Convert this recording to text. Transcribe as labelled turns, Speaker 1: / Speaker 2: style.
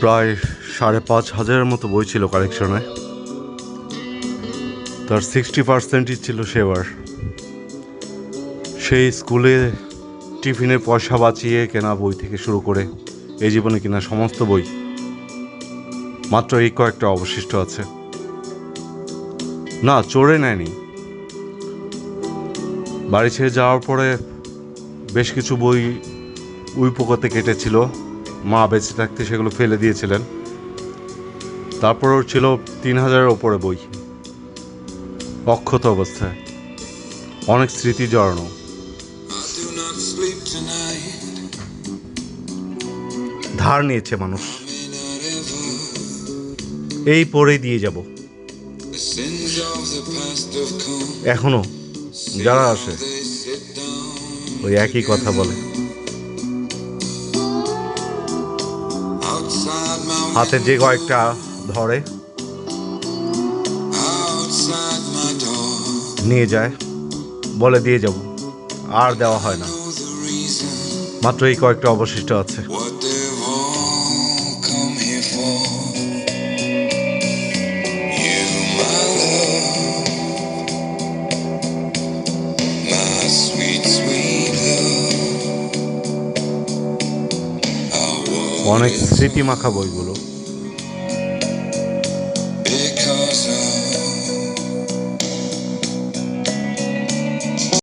Speaker 1: প্রায় সাড়ে পাঁচ হাজারের মতো বই ছিল কালেকশনে তার সিক্সটি পার্সেন্টই ছিল সেবার। সেই স্কুলে টিফিনে পয়সা বাঁচিয়ে কেনা বই থেকে শুরু করে এই জীবনে কেনা সমস্ত বই। মাত্র এই কয়েকটা অবশিষ্ট আছে। না, চোরে নেয়নি। বাড়ি ছেড়ে যাওয়ার পরে বেশ কিছু বই উই পোকাতে কেটেছিল। মা বেঁচে থাকতে সেগুলো ফেলে দিয়েছিলেন তারপরও ছিল তিন হাজারের ওপরে বই অক্ষত অবস্থায় অনেক স্মৃতি জড়ানো. ধার নিয়েছে মানুষ. এই পরেই দিয়ে যাব. এখনও যারা আসে, ওই একই কথা বলে হাতে যে কয়েকটা ধরে. নিয়ে যায় বলে দিয়ে যাব। আর দেওয়া হয় না। মাত্র এই কয়েকটা অবশিষ্ট আছে। অনেক স্মৃতি মাখা বইগুলো।